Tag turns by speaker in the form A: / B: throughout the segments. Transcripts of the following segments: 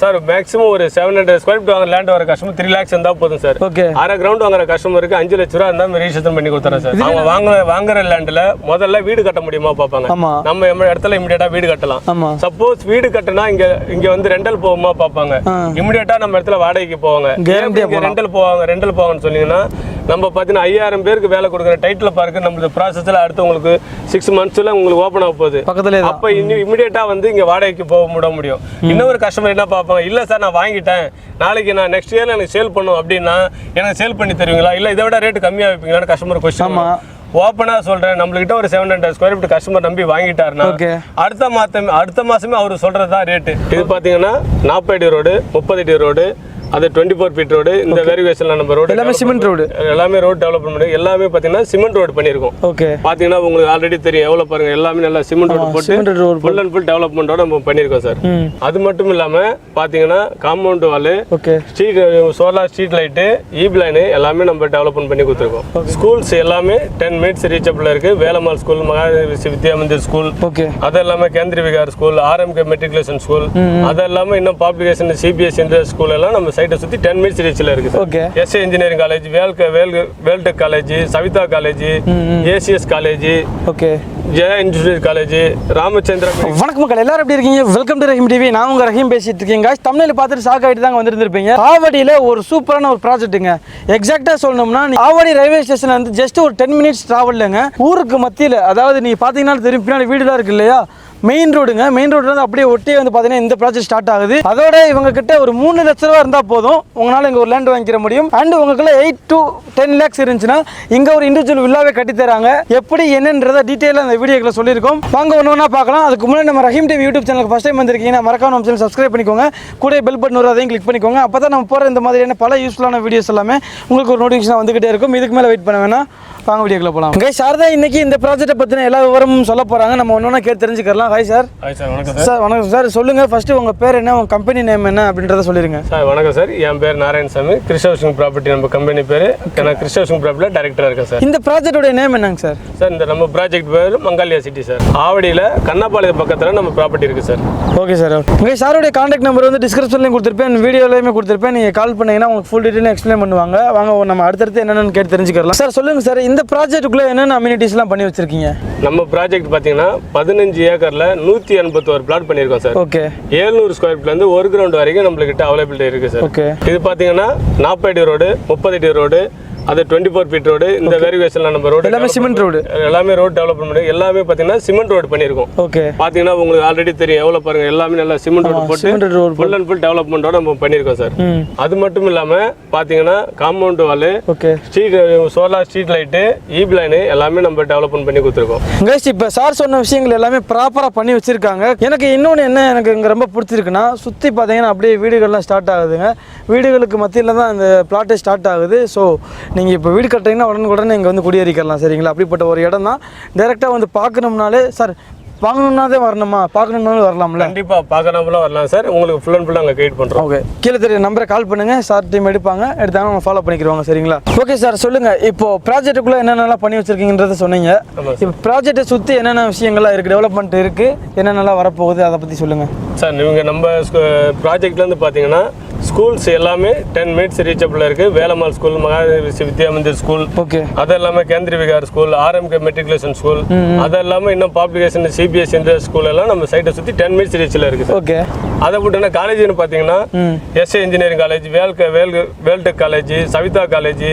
A: Sir maximum ஒரு seven hundred square feet வாங்குற land வர கஸ்டமர் த்ரீ லேக்ஸ் இருந்தால் போதும் சார்
B: ஓகே
A: அரை கிரவுண்ட் வாங்குற கஸ்டமருக்கு அஞ்சு லட்ச ரூபா இருந்தால் ரிஜிஸ்ட்ரேஷன் பண்ணி கொடுத்துறேன் சார் அவங்க வாங்குற வாங்குற லேண்டில் முதல்ல வீடு கட்ட முடியுமா பார்ப்பாங்க. நம்ம எம்ம இடத்துல இமிடியேட்டா வீடு கட்டலாம். சப்போஸ் வீடு கட்டினா இங்க இங்க வந்து ரெண்டல் போகுமா பார்ப்பாங்க. இமிடியேட்டா நம்ம இடத்துல வாடகைக்கு போவாங்க. ரெண்டல் போவாங்க ரெண்டல் போவாங்கன்னு சொன்னீங்கன்னா நம்ம பார்த்தீங்கன்னா ஐயாயிரம் பேருக்கு வேலை கொடுக்குற டைட்டில் பார்க்க நம்மளுக்கு ப்ராசஸில் அடுத்து உங்களுக்கு சிக்ஸ் மந்த்ஸில் உங்களுக்கு ஓப்பன் ஆக போகுது.
B: பக்கத்துலேயே தான்.
A: அப்ப இன்னும் இமிடியேட்டா வந்து இங்க வாடகைக்கு போக முட முடியும். இன்னொரு கஸ்டமர் என்ன பார்ப்பாங்க? இல்ல சார் நான் வாங்கிட்டேன். நாளைக்கு நான் நெக்ஸ்ட் இயர்ல எனக்கு சேல் பண்ணும் அப்படின்னா எனக்கு சேல் பண்ணி தருவீங்களா? இல்ல இதை விட ரேட் கம்மியா வைப்பீங்களான்னு கஸ்டமர் கொஸ்டின்
B: ஆமா.
A: ஓப்பனா சொல்றேன். நம்மள்கிட்ட ஒரு seven hundred square feet customer நம்பி வாங்கிட்டாருன்னா அடுத்த மாதம் அடுத்த மாசமே அவர் சொல்றதுதான் ரேட்டு இது பாத்தீங்கன்னா நாற்பது ரோடு முப்பது அடி ரோடு அது டுவெண்ட்டி ஃபோர் ஃபீட் ரோடு இந்த வேரியேஷன்ல நம்ம ரோடு
B: எல்லாமே சிமெண்ட் ரோடு
A: எல்லாமே ரோடு டெவலப்மெண்ட் பண்ணி எல்லாமே பாத்தீங்கன்னா சிமெண்ட் ரோடு பண்ணியிருக்கோம்.
B: ஓகே
A: பாத்தீங்கன்னா உங்களுக்கு ஆல்ரெடி தெரியும். எவ்வளவு பாருங்க எல்லாமே நல்லா சிமெண்ட் ரோடு போட்டு ஃபுல் அண்ட் ஃபுல் டெவலப்மெண்ட்டோட நம்ம பண்ணியிருக்கோம் சார் அது மட்டும் இல்லாம பாத்தீங்கன்னா compound wall
B: okay
A: street solar street light EB line எல்லாமே நம்ம டெவலப்மெண்ட் பண்ணி கொடுத்துருக்கோம். ஸ்கூல்ஸ் எல்லாமே டென் மினிட்ஸ் ரீச்சபிள் இருக்கு. Velammal school Mahadevi Vidya Mandir school
B: okay
A: அது எல்லாமே Kendriya Vihar school RMK matriculation school அது எல்லாமே இன்னும் பப்ளிகேஷன் சிபிஎஸ்சி ஸ்கூல் எல்லாம் நம்ம சைட்டை சுற்றி டென் மினிட்ஸ் ரீச்சில் இருக்கு sir
B: okay
A: SA engineering college Vel Vel Veltech college Saveetha college ACS college
B: okay
A: Jaya institute college Ramachandra
B: வணக்கம் மக்கள் எல்லாரும் எப்படி இருக்கீங்க? வெல்கம் டு ரஹீம் டிவி நான் உங்க ரஹீம் பேசிட்டு இருக்கேன். Guys தமிழில் பார்த்துட்டு ஷாக் ஆகிட்டு தாங்க வந்திருந்திருப்பீங்க. ஆவடியில் ஒரு சூப்பரான ஒரு ப்ராஜெக்ட்டுங்க எக்ஸாக்டாக சொல்லணும்னா ஆவடி ரயில்வே ஸ்டேஷன் வந்து ஜஸ்ட் ஒரு டென் மினிட்ஸ் ட்ராவல்லுங்க ஊருக்கு மத்தியில் அதாவது நீ பார்த்தீங்கன்னா தெரியும் பின்னாடி வீடுலாம் இருக்கு இல்லையா? மெயின் ரோடுங்க மெயின் ரோடு வந்து அப்படியே ஒட்டியே வந்து பார்த்தீங்கன்னா இந்த ப்ராஜெக்ட் ஸ்டார்ட் ஆகுது. அதோட இவங்க கிட்ட ஒரு மூணு லட்ச ரூபா இருந்தால் போதும். உங்களால் இங்கே ஒரு லேண்ட் வாங்கிக்கிற முடியும். அண்ட் உங்களுக்குள்ள எயிட் டு டென் லேக்ஸ் இருந்துச்சுன்னா இங்கே ஒரு இண்டிவிஜுவல் வில்லாவே கட்டி தராங்க. எப்படி என்னன்றத டீட்டெயிலாக அந்த வீடியோக்களை சொல்லியிருக்கோம். வாங்க ஒன்று ஒன்றா பார்க்கலாம். அதுக்கு முன்னாடி நம்ம ரஹீம் டிவி யூடியூப் சேனலுக்கு ஃபஸ்ட் டைம் வந்திருக்கீங்கன்னா மறக்காம நம்ம சேனல் சப்ஸ்கிரைப் பண்ணிக்கோங்க. கூட பெல் பட்டன் வரும் அதையும் கிளிக் பண்ணிக்கோங்க. அப்போ தான் நம்ம போகிற இந்த மாதிரியான பல யூஸ்ஃபுல்லான வீடியோஸ் எல்லாமே உங்களுக்கு ஒரு நோட்டிஃபிகேஷன் வந்துகிட்டே இருக்கும். இதுக்கு மேலே வெயிட் பண்ண வேணாம். வாங்க வீடியோக்குள்ள போகலாம் கை சார் தான் இன்னைக்கு இந்த ப்ராஜெக்ட்டை பற்றின எல்லா விவரமும் சொல்ல போகிறாங்க நம்ம ஒன்று ஒன்றா கேட்டு தெரிஞ்சுக்கலாம் ஹாய் சார்
A: ஹாய் சார் வணக்கம் சார்
B: வணக்கம் சார் சொல்லுங்கள் ஃபஸ்ட்டு உங்கள் பேர் என்ன? உங்கள் கம்பெனி நேம் என்ன? அப்படின்றத சொல்லிடுங்க
A: சார் வணக்கம் சார் என் பேர் நாராயணசாமி கிறிஸ்டவசிங் ப்ராப்பர்ட்டி நம்ம கம்பெனி பேர். நான் கிறிஸ்டவசிங் ப்ராப்பர்ட்டியில் டைரக்டராக இருக்கேன் சார்
B: இந்த ப்ராஜெக்டோட நேம் என்னங்க சார்
A: சார் இந்த நம்ம ப்ராஜெக்ட் பேர் மங்காலியா சிட்டி சார் ஆவடியில் கண்ணாப்பாளையம் பக்கத்தில் நம்ம ப்ராப்பர்ட்டி இருக்குது சார்
B: ஓகே சார் உங்கள் சாரோடைய காண்டாக்ட் நம்பர் வந்து டிஸ்கிரிப்ஷன்லையும் கொடுத்துருப்பேன். வீடியோலையுமே கொடுத்துருப்பேன். நீங்கள் கால் பண்ணீங்கன்னா உங்களுக்கு ஃபுல் டீட்டெயில் எக்ஸ்பிளைன் பண்ணுவாங்க. வாங்க நம்ம அடுத்தடுத்து என்னென்னு கேட்டு தெரிஞ்சுக்கலாம். சார் சொல்லுங்கள் சார் இந்த ப்ராஜெக்ட்டுக்குள்ளே என்னென்ன அம்யூனிட்டிஸ்லாம் பண்ணி வச்சிருக்கீங்க?
A: நம்ம ப்ராஜெக்ட் பார்த்தீங்கன்னா பதினஞ்சு ஏக்கரில் நூற்றி எண்பத்தோரு பிளாட் பண்ணியிருக்கோம் சார்.
B: ஓகே.
A: ஏழ்நூறு ஸ்கொயர் ஃபீட்லேருந்து ஒரு கிரவுண்ட் வரைக்கும் நம்மளுக்கிட்ட அவைலபிலிட்டி இருக்குது சார்.
B: ஓகே.
A: இது பார்த்தீங்கன்னா நாற்பது அடி ரோடு முப்பது அடி ரோடு அது டுவெண்ட்டி ஃபோர் ஃபீட் ரோடு இந்த வேரியேஷனில் நம்ம ரோடு
B: எல்லாமே சிமெண்ட் ரோடு
A: எல்லாமே ரோடு டெவலப்மெண்ட் எல்லாமே பார்த்தீங்கன்னா சிமெண்ட் ரோடு பண்ணியிருக்கோம்.
B: ஓகே
A: பார்த்தீங்கன்னா உங்களுக்கு ஆல்ரெடி தெரியும். எவ்வளோ பாருங்க எல்லாமே நல்லா சிமெண்ட் ரோடு போட்டு
B: ரோடு
A: ஃபுல் அண்ட் ஃபுல் டெவலப்மெண்ட்டோட நம்ம பண்ணியிருக்கோம் சார். அது மட்டும் இல்லாமல் பார்த்தீங்கன்னா compound wall
B: okay
A: street solar street light EB line எல்லாமே நம்ம டெவலப்மெண்ட் பண்ணி கொடுத்துருக்கோம்.
B: கைஸ் இப்போ சார் சொன்ன விஷயங்கள் எல்லாமே ப்ராப்பராக பண்ணி வச்சிருக்காங்க. எனக்கு இன்னொன்று என்ன எனக்கு இங்கே ரொம்ப பிடிச்சிருக்குன்னா சுற்றி பார்த்தீங்கன்னா அப்படியே வீடுகள்லாம் ஸ்டார்ட் ஆகுதுங்க. வீடுகளுக்கு மத்தியில் தான் அந்த பிளாட்டே ஸ்டார்ட் ஆகுது. ஸோ நீங்கள் இப்போ வீடு கட்டுறீங்கன்னா உடனுக்குடனே இங்கே வந்து குடியேறிக்கலாம் சரிங்களா? அப்படிப்பட்ட ஒரு இடம் தான் டேரெக்டாக வந்து பார்க்கணும்னாலே சார் வாங்கணும்னாதே வரணுமா? பார்க்கணும்னாலும் வரலாம்ல?
A: கண்டிப்பாக பார்க்கறப்பல வரலாம் சார் உங்களுக்கு ஃபுல் அண்ட் ஃபுல் அங்கே கைட் பண்ணுறோம்
B: ஓகே கீழே தெரிய நம்பரை கால் பண்ணுங்க. சார் டீம் எடுப்பாங்க. எடுத்தாங்க அவங்க ஃபாலோ பண்ணிக்கிடுவாங்க சரிங்களா? ஓகே சார் சொல்லுங்க. இப்போ ப்ராஜெக்ட்டுக்குள்ள என்னென்னலாம் பண்ணி வச்சிருக்கீங்கன்றத சொன்னீங்க. இப்போ ப்ராஜெக்ட்டை சுற்றி என்னென்ன விஷயங்கள்லாம் இருக்குது டெவலப்மெண்ட் இருக்குது என்னென்னலாம் வரப்போகுது? அதை பற்றி சொல்லுங்கள்
A: சார் நீங்கள் நம்ம ப்ராஜெக்ட்லேருந்து பார்த்தீங்கன்னா ஸ்கூல்ஸ் எல்லாமே டென் மினிட்ஸ் ரீச்சபிள் இருக்குது Velammal school Mahadevi Vidya Mandir school
B: okay
A: அது எல்லாமே Kendriya Vihar school RMK matriculation school அது எல்லாமே இன்னும் பப்ளிகேஷன் சிபிஎஸ்சி ஸ்கூல் எல்லாம் நம்ம சைட்டை சுற்றி டென் மினிட்ஸ் ரீச்சில் இருக்குது. சார்
B: ஓகே
A: அதை விட்டுனா காலேஜ்னு பார்த்தீங்கன்னா SA engineering college Vel Vel Veltech college Saveetha college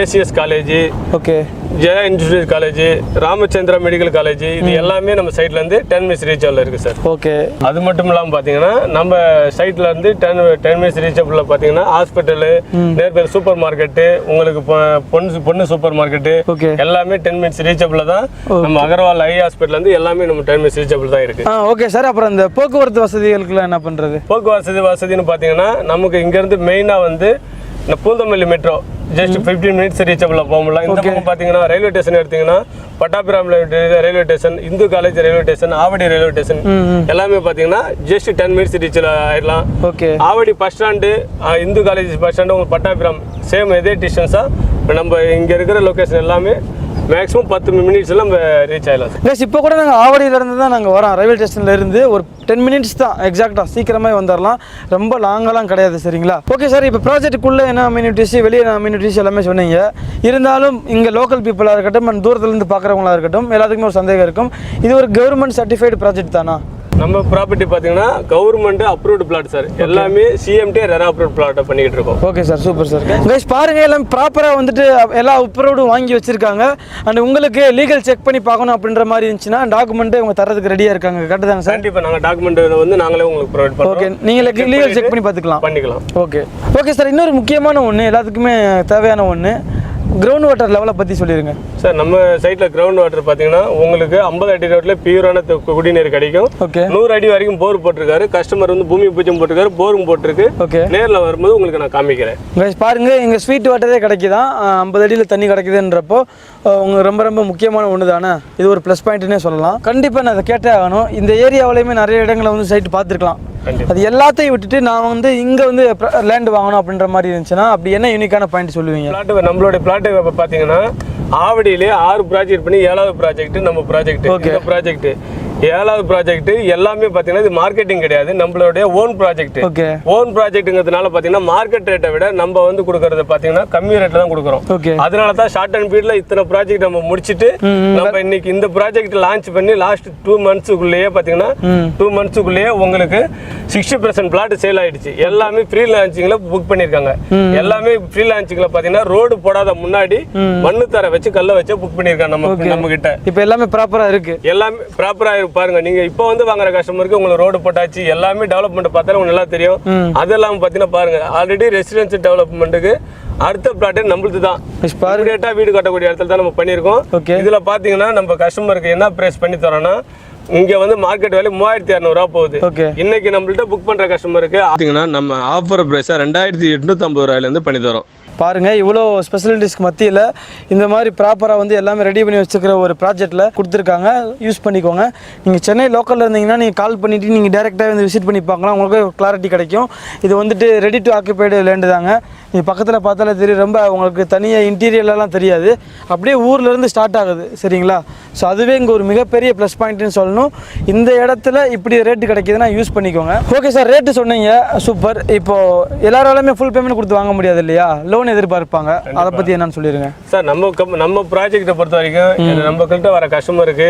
A: ACS college
B: okay
A: Jaya institute college Ramachandra medical college இது எல்லாமே நம்ம சைட்ல இருந்து டென் மினிட்ஸ் ரீச்சபிள் இருக்கு சார்.
B: ஓகே.
A: அது மட்டும் இல்லாமல் பார்த்தீங்கன்னா நம்ம சைட்ல இருந்து டென் டென் மினிட்ஸ் ரீச்சபிள் பார்த்தீங்கன்னா ஹாஸ்பிட்டலு நேர்பேர் சூப்பர் மார்க்கெட்டு உங்களுக்கு பொண்ணு பொண்ணு சூப்பர் மார்க்கெட்டு எல்லாமே டென் மினிட்ஸ் ரீச்சபிள் தான் நம்ம அகர்வால் ஐ ஹாஸ்பிட்டல் இருந்து எல்லாமே நம்ம டென் மினிட்ஸ் ரீச்சபிள் தான் இருக்கு.
B: Okay sir. அப்புறம் இந்த போக்குவரத்து வசதிகளுக்குலாம் என்ன பண்ணுறது
A: போக்குவரத்து வசதின்னு பார்த்தீங்கன்னா நமக்கு இங்கேருந்து மெயினாக வந்து இந்த Poonamallee metro just fifteen minutes ரீச்சபிளாக போக முடியல இந்த பக்கம் பார்த்தீங்கன்னா ரயில்வே ஸ்டேஷன் எடுத்தீங்கன்னா Pattabiram railway station Hindu college railway station Avadi railway station எல்லாமே பார்த்தீங்கன்னா ஜஸ்ட் டென் மினிட்ஸ் ரீச்சில் ஆயிடலாம்
B: okay
A: Avadi bus stand Hindu college bus stand உங்களுக்கு பட்டாபிராம் சேம் இதே டிஸ்டன்ஸாக நம்ம இங்கே இருக்கிற லொக்கேஷன் எல்லாமே மேக்ஸிமம் பத்து மினிட்ஸ்ல நம்ம ரீச் ஆயிடலாம் சார்
B: இப்போ கூட நாங்கள் ஆவடியில இருந்து தான் நாங்கள் வரோம். ரயில்வே ஸ்டேஷன்ல இருந்து ஒரு டென் மினிட்ஸ் தான் எக்ஸாக்டாக சீக்கிரமே வந்துடலாம் ரொம்ப லாங்கெல்லாம் கிடையாது சரிங்களா? ஓகே சார் இப்போ ப்ராஜெக்ட்டுக்குள்ளே என்ன அம்யூனிட்டிஸ் வெளியே என்ன அம்யூனிட்டிஸ் எல்லாமே சொன்னீங்க. இருந்தாலும் இங்கே லோக்கல் பீப்புளாக இருக்கட்டும் அண்ட் தூரத்துலேருந்து பார்க்குறவங்களா இருக்கட்டும் எல்லாத்துக்குமே ஒரு சந்தேகம் இருக்கும். இது ஒரு கவர்மெண்ட் சர்டிஃபைடு ப்ராஜெக்ட் தானா?
A: நம்ம ப்ராப்பர்ட்டி பார்த்தீங்கன்னா கவர்மெண்ட் அப்ரூவ்டு பிளாட் சார் எல்லாமே சிஎம்டி ரெரா அப்ரூவ்ட் பிளாட் பண்ணிக்கிட்டு இருக்கோம்.
B: Okay sir super sir guys பாருங்க எல்லாம் ப்ராப்பராக வந்துட்டு எல்லா உப்ரோடும் வாங்கி வச்சிருக்காங்க. அண்ட் உங்களுக்கு லீகல் செக் பண்ணி பார்க்கணும் அப்படின்ற மாதிரி இருந்துச்சுன்னா டாக்குமெண்ட்டு அவங்க தரதுக்கு ரெடியாக இருக்காங்க. கரெக்டு தாங்க சார்
A: கண்டிப்பா நாங்க டாக்குமெண்ட் வந்து நாங்களே உங்களுக்கு ப்ரொவைட்
B: ஓகே
A: பண்றோம்
B: நீங்கள் லீகல் செக் பண்ணி பார்த்துக்கலாம்.
A: பண்ணிக்கலாம்.
B: ஓகே ஓகே சார் இன்னொரு முக்கியமான ஒன்று எல்லாத்துக்குமே தேவையான ஒன்று கிரவுண்ட் வாட்டர் லெவலை பற்றி சொல்லிடுங்க
A: சார் நம்ம சைட்ல கிரவுண்ட் வாட்டர் பாத்தீங்கன்னா உங்களுக்கு 50 அடி ரோட்ல பியூரான குடிநீர் கிடைக்கும்.
B: ஓகே
A: நூறு அடி வரைக்கும் போர் போட்டிருக்காரு. கஸ்டமர் வந்து பூமி பூஜ்ஜம் போட்டிருக்காரு போரும் போட்டிருக்கு.
B: ஓகே
A: நேர்ல வரும்போது உங்களுக்கு நான் காமிக்கிறேன்.
B: கைஸ் பாருங்க இங்கே ஸ்வீட் வாட்டரே கிடைக்குதான். ஐம்பது அடியில் தண்ணி கிடைக்குதுன்றப்போ அஹ், உங்க ரொம்ப ரொம்ப முக்கியமான ஒன்று தானே இது ஒரு ப்ளஸ் பாயிண்ட்னே சொல்லலாம். கண்டிப்பாக நான் அதை கேட்டே ஆகணும். இந்த ஏரியாவிலையுமே நிறைய இடங்களை வந்து சைட் பார்த்துருக்கலாம். அது எல்லாத்தையும் விட்டுட்டு நான் வந்து இங்கே வந்து லேண்ட் வாங்கணும் அப்படின்ற மாதிரி இருந்துச்சுன்னா அப்படி என்ன யூனிக்கான பாயிண்ட் சொல்லுவீங்க?
A: பிளாட் பிளாட் பாத்தீங்கன்னா ஆவடியிலே ஆறு ப்ராஜெக்ட் பண்ணி ஏழாவது ப்ராஜெக்ட் நம்ம ப்ராஜெக்ட். இந்த ப்ராஜெக்ட் ஏழாவது ப்ராஜெக்ட் எல்லாமே பாத்தீங்கன்னா இது மார்க்கெட்டிங் கிடையாது. நம்மளுடைய ஓன் ப்ராஜெக்ட் ஓன் ப்ராஜெக்ட்டுங்கிறதுனால பாத்தீங்கன்னா மார்க்கெட் ரேட்டை விட நம்ம வந்து கொடுக்கறது பாத்தீங்கன்னா கம்மி ரேட்ல தான் கொடுக்குறோம். அதனால தான் ஷார்ட் அண்ட் பீரியட்ல இத்தனை ப்ராஜெக்ட் நம்ம முடிச்சிட்டு நம்ம இன்னைக்கு இந்த ப்ராஜெக்ட் லான்ச் பண்ணி லாஸ்ட் டூ மந்த்ஸுக்குள்ளேயே பாத்தீங்கன்னா டூ மந்த்ஸுக்குள்ளேயே உங்களுக்கு சிக்ஸ்டி பர்சன்ட் பிளாட் சேல் ஆயிடுச்சு. எல்லாமே ஃப்ரீ லான்ச்சிங்ல புக் பண்ணிருக்காங்க. எல்லாமே ஃப்ரீ லான்ச்சிங்ல பாத்தீங்கன்னா ரோடு போடாத முன்னாடி மண்ணு தர வச்சு கல்ல வச்சு புக் பண்ணிருக்காங்க நம்ம நம்ம கிட்ட
B: இப்போ எல்லாமே ப்ராப்பராக இருக்கு.
A: எல்லாமே ப்ராப்பரா பாருங்க நீங்க இப்போ வந்து வாங்குற கஸ்டமருக்கு உங்களுக்கு ரோடு போட்டாச்சு எல்லாமே டெவலப்மெண்ட் பார்த்தாலும் உங்களுக்கு நல்லா தெரியும். அது இல்லாம பாத்தீங்கன்னா பாருங்க ஆல்ரெடி ரெசிடென்சி டெவலப்மெண்ட்டுக்கு அடுத்த பிளாட் நம்மளுது தான். இமிடியேட்டா வீடு கட்டக்கூடிய இடத்துல தான் நம்ம பண்ணியிருக்கோம். இதுல பாத்தீங்கன்னா நம்ம கஸ்டமருக்கு என்ன பிரைஸ் பண்ணி தரோம்னா இங்க வந்து மார்க்கெட் வேல்யூ மூவாயிரத்தி இரநூறுவா போகுது. இன்னைக்கு நம்மள்ட்ட புக் பண்ற கஸ்டமருக்கு பாத்தீங்கன்னா நம்ம ஆஃபர் பிரைஸா ரெண்டாயிரத்தி எட்நூத்தி ஐம்பது ரூபாயில இருந்து பண்ணி தரோம்.
B: பாருங்கள் இவ்வளோ ஸ்பெஷலிட்டிஸ்க்கு மத்தியில் இந்த மாதிரி ப்ராப்பராக வந்து எல்லாமே ரெடி பண்ணி வச்சுக்கிற ஒரு ப்ராஜெக்ட்டில் கொடுத்துருக்காங்க. யூஸ் பண்ணிக்கோங்க. நீங்கள் சென்னை லோக்கலில் இருந்தீங்கன்னா நீங்கள் கால் பண்ணிவிட்டு நீங்கள் டேரெக்டாக வந்து விசிட் பண்ணி பார்க்கலாம். உங்களுக்கு கிளாரிட்டி கிடைக்கும். இது வந்துட்டு ரெடி டு ஆக்குபைடு லேண்டு தாங்க. நீங்கள் பக்கத்தில் பார்த்தாலே தெரியும். ரொம்ப உங்களுக்கு தனியாக இன்டீரியர்லாம் தெரியாது. அப்படியே ஊர்லேருந்து ஸ்டார்ட் ஆகுது. சரிங்களா? ஸோ அதுவே இங்கே ஒரு மிகப்பெரிய ப்ளஸ் பாயிண்ட்னு சொல்லணும். இந்த இடத்துல இப்படி ரேட்டு கிடைக்கிதுன்னா யூஸ் பண்ணிக்கோங்க. ஓகே சார் ரேட்டு சொன்னீங்க. சூப்பர் இப்போது எல்லாராலுமே ஃபுல் பேமெண்ட் கொடுத்து வாங்க முடியாது இல்லையா? லோன் எதிர்பார்ப்பாங்க? அதை பற்றி என்னன்னு சொல்லிடுங்க
A: சார் நம்ம நம்ம ப்ராஜெக்ட்டை பொறுத்த வரைக்கும் நம்ம கிட்ட வர கஸ்டமருக்கு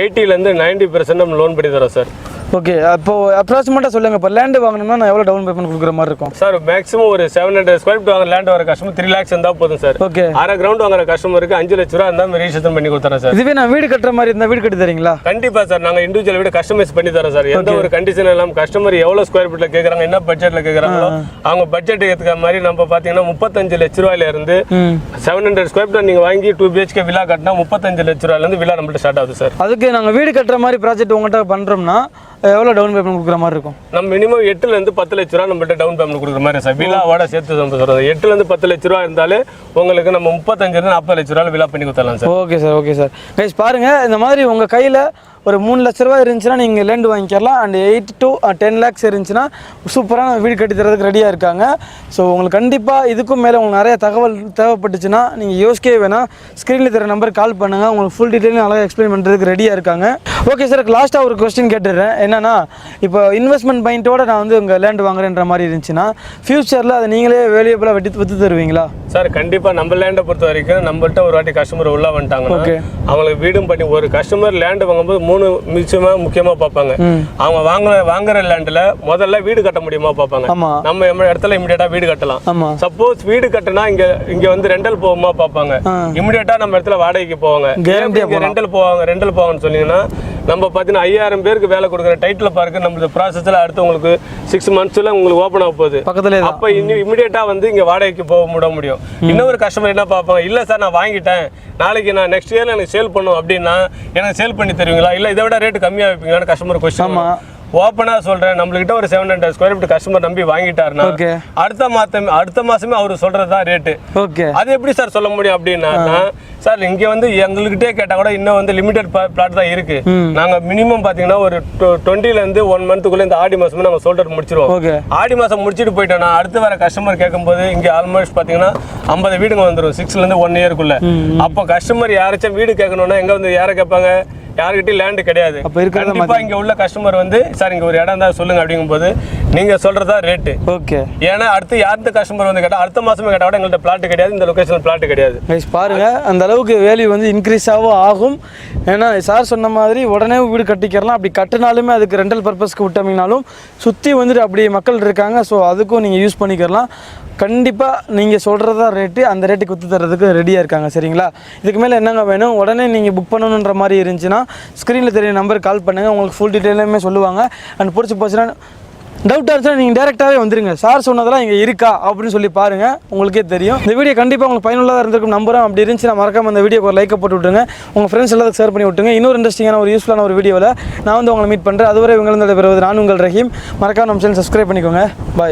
A: எயிட்டிலேருந்து நைன்டி பெர்சன்ட் நம்ம லோன் பண்ணி தரோம் சார்.
B: ஓகே அப்போ அப்ராக்சிமேட்டாக சொல்லுங்க இப்போ லேண்டு வாங்கணும்னா நான் எவ்வளோ டவுன் பேமெண்ட் கொடுக்குற மாதிரி இருக்கும்?
A: சார் மேக்ஸிமம் ஒரு செவன் ஹண்ட்ரட் ஸ்கொயர் ஃபீட் வாங்குற லேண்ட் வர கஸ்டமர் த்ரீ லேக்ஸ் இருந்தால் போதும் சார்
B: ஓகே
A: அரை கிரவுண்ட் வாங்குற கஸ்டமருக்கு அஞ்சு லட்ச ரூபா இருந்தால் ரிஜிஸ்ட்ரேஷன் பண்ணி கொடுத்துறேன் சார்
B: இதுவே நான் வீடு கட்டுற மாதிரி இருந்தால் வீடு கட்டி தரீங்களா?
A: கண்டிப்பா சார் நாங்க இண்டிவிஜுவல் வீடு கஸ்டமைஸ் பண்ணி தரோம் சார் எந்த ஒரு கண்டிஷன் இல்லாம கஸ்டமர் எவ்வளவு ஸ்கொயர் ஃபீட்ல கேக்குறாங்க என்ன பட்ஜெட்ல கேக்குறாங்களோ அவங்க பட்ஜெட் ஏத்துக்க மாதிரி நம்ம பாத்தீங்கன்னா முப்பத்தஞ்சு லட்ச ரூபாயில இருந்து செவன் ஹண்ட்ரட் ஸ்கொயர் ஃபீட் நீங்க வாங்கி டூ பிஹெச்கே விழா கட்டினா முப்பத்தஞ்சு லட்ச ரூபாயில இருந்து விழா நம்மள்ட்ட ஸ்டார்ட் ஆகுது சார்
B: அதுக்கு நாங்கள் வீடு கட்டுற மாதிரி ப்ராஜெக்ட் உங்கள்கிட்ட பண்ணுறோம்னா எவ்வளோ டவுன் பேமெண்ட் கொடுக்குற மாதிரி இருக்கும்?
A: நம்ம மினிமம் எட்டுல இருந்து பத்து லட்ச ரூபா நம்மள்ட்ட டவுன் பேமெண்ட் கொடுக்குற மாதிரி சார் விழாவோட சேர்த்து நம்ம சொல்றது. எட்டுல இருந்து பத்து லட்ச ரூபா இருந்தாலே உங்களுக்கு நம்ம முப்பத்தஞ்சுல இருந்து நாற்பது லட்ச ரூபாய் விழா பண்ணி கொடுத்துடலாம் sir.
B: Okay sir okay sir guys பாருங்கள் இந்த மாதிரி உங்கள் கையில் ஒரு மூணு லட்ச ரூபா இருந்துச்சுன்னா நீங்கள் லேண்டு வாங்கிக்கலாம் and eight to ten lakhs இருந்துச்சுன்னா சூப்பரான வீடு கட்டி தரதுக்கு ரெடியாக இருக்காங்க. ஸோ உங்களுக்கு கண்டிப்பாக இதுக்கும் மேலே உங்களுக்கு நிறைய தகவல் தேவைப்பட்டுச்சுன்னா நீங்கள் யோசிக்கவே வேணாம். ஸ்க்ரீனில் தர நம்பர் கால் பண்ணுங்கள் உங்களுக்கு ஃபுல் டீட்டெயிலும் அழகாக எக்ஸ்பிளைன் பண்ணுறதுக்கு ரெடியாக இருக்காங்க. ஓகே சார் லாஸ்ட்டாக ஒரு கொஸ்டின் கேட்டுடுறேன். என்னன்னா இப்போ இன்வெஸ்ட்மெண்ட் பாயிண்ட்டோட நான் வந்து உங்கள் லேண்ட் வாங்குறேன்ற மாதிரி இருந்துச்சுன்னா ஃப்யூச்சரில் அதை நீங்களே வேலியபிளாக வெட்டி விற்று தருவீங்களா?
A: சார் கண்டிப்பா நம்ம லேண்டை பொறுத்த வரைக்கும் நம்மள்ட்ட ஒரு வாட்டி கஸ்டமர் உள்ள வந்துட்டாங்கன்னா
B: Okay.
A: அவங்களுக்கு வீடும் பண்ணி ஒரு கஸ்டமர் லேண்ட் வாங்கும்போது மூணு நிச்சயமா முக்கியமா பார்ப்பாங்க. அவங்க வாங்குற வாங்குற லேண்ட்ல முதல்ல வீடு கட்ட முடியுமா பார்ப்பாங்க. நம்ம எம்ம இடத்துல இமிடியேட்டா வீடு கட்டலாம். சப்போஸ் வீடு கட்டினா இங்க இங்க வந்து ரெண்டல் போகுமா பார்ப்பாங்க. இமிடியேட்டா நம்ம இடத்துல வாடகைக்கு போவாங்க. ரெண்டல் போவாங்க ரெண்டல் போவாங்கன்னு சொன்னீங்கன்னா நம்ம பார்த்தீங்கன்னா ஐயாயிரம் பேருக்கு வேலை கொடுக்குற டைட்டில் பார்க்க நம்மளுக்கு ப்ராசஸில் அடுத்து உங்களுக்கு சிக்ஸ் மந்த்ஸில் உங்களுக்கு ஓப்பன் ஆக போகுது.
B: பக்கத்துலேயே தான்.
A: அப்ப இன்னும் இமிடியேட்டா வந்து இங்க வாடகைக்கு போக முட முடியும். இன்னொரு கஸ்டமர் என்ன பார்ப்பாங்க? இல்ல சார் நான் வாங்கிட்டேன். நாளைக்கு நான் நெக்ஸ்ட் இயர்ல எனக்கு சேல் பண்ணும். அப்படின்னா எனக்கு சேல் பண்ணி தருவீங்களா? இல்ல இதை விட ரேட் கம்மியா வைப்பீங்களான்னு கஸ்டமர் கொஸ்டின்
B: ஆமா.
A: ஓப்பனா சொல்றேன். நம்மள்கிட்ட ஒரு seven hundred square feet customer நம்பி வாங்கிட்டாருன்னா. அடுத்த மாதம் அடுத்த மாசமே அவர் சொல்றது தான் ரேட்டு
B: ஓகே.
A: அது எப்படி சார் சொல்ல முடியும் அப்படின்னா சார் இங்க வந்து எங்ககிட்டே கேட்டா கூட இன்னும் வந்து லிமிடெட் பிளாட் தான் இருக்கு. நாங்க மினிமம் பாத்தீங்கன்னா ஒரு டுவெண்ட்டில இருந்து ஒன் மந்த்துக்குள்ள இந்த ஆடி மாசமே நாங்க சோல்டர் முடிச்சிருவோம்.
B: ஓகே.
A: ஆடி மாசம் முடிச்சிட்டு போயிட்டோம்னா அடுத்து வர கஸ்டமர் கேட்கும்போது இங்க ஆல்மோஸ்ட் பாத்தீங்கன்னா ஐம்பது வீடுங்க வந்துடும் சிக்ஸ்ல இருந்து ஒன் இயர்க்குள்ள அப்போ கஸ்டமர் யாராச்சும் வீடு கேட்கணும்னா எங்க வந்து யாரை கேட்பாங்க? யாருக்கிட்டையும் லேண்டு கிடையாது. கண்டிப்பா இங்க உள்ள கஸ்டமர் வந்து சார் இங்க ஒரு இடம் தான் சொல்லுங்க அப்படிங்கும்போது நீங்க சொல்றதா ரேட்டு
B: ஓகே.
A: ஏன்னா அடுத்து யார்கிட்ட கஸ்டமர் வந்து கேட்டா அடுத்த மாசமே கேட்டா கூட எங்கள்ட்ட பிளாட் கிடையாது இந்த லொகேஷன் பிளாட் கிடையாது.
B: பாருங்க அந்த அளவுக்கு வேல்யூ வந்து இன்க்ரீஸாகவும் ஆகும். ஏன்னா சார் சொன்ன மாதிரி உடனே வீடு கட்டிக்கிறலாம். அப்படி கட்டினாலுமே அதுக்கு ரெண்டல் பர்பஸ்க்கு விட்டோம்னாலும் சுற்றி வந்துட்டு அப்படி மக்கள் இருக்காங்க. ஸோ அதுக்கும் நீங்கள் யூஸ் பண்ணிக்கிறலாம் கண்டிப்பாக நீங்கள் சொல்கிறதா ரேட்டு அந்த ரேட்டுக்கு விற்று தர்றதுக்கு ரெடியாக இருக்காங்க. சரிங்களா? இதுக்கு மேலே என்னங்க வேணும்? உடனே நீங்கள் புக் பண்ணணுன்ற மாதிரி இருந்துச்சுன்னா ஸ்க்ரீனில் தெரிய நம்பருக்கு கால் பண்ணுங்கள் உங்களுக்கு ஃபுல் டீட்டெயிலுமே சொல்லுவாங்க. அண்ட் பிடிச்சி போச்சுன்னா டவுட்டாக இருந்துச்சுன்னா நீங்கள் டேரெக்டாகவே வந்துருங்க. சார் சொன்னதெல்லாம் இங்கே இருக்கா அப்படின்னு சொல்லி பாருங்கள் உங்களுக்கே தெரியும். இந்த வீடியோ கண்டிப்பாக உங்களுக்கு பயனுள்ளதாக இருந்திருக்கும் நம்புறேன். அப்படி இருந்துச்சுன்னா மறக்காம அந்த வீடியோக்கு ஒரு லைக்கை போட்டு விட்டுருங்க. உங்கள் ஃப்ரெண்ட்ஸ் எல்லாத்துக்கும் ஷேர் பண்ணி விட்டுருங்க. இன்னொரு இன்ட்ரெஸ்டிங்கான ஒரு யூஸ்ஃபுல்லான ஒரு வீடியோவில் நான் வந்து உங்களை மீட் பண்ணுறேன் அதுவரை உங்களை பெறுவது நான் உங்கள் ரஹீம். மறக்காம நம்ம சேனல் சப்ஸ்கிரைப் பண்ணிக்கோங்க. பாய்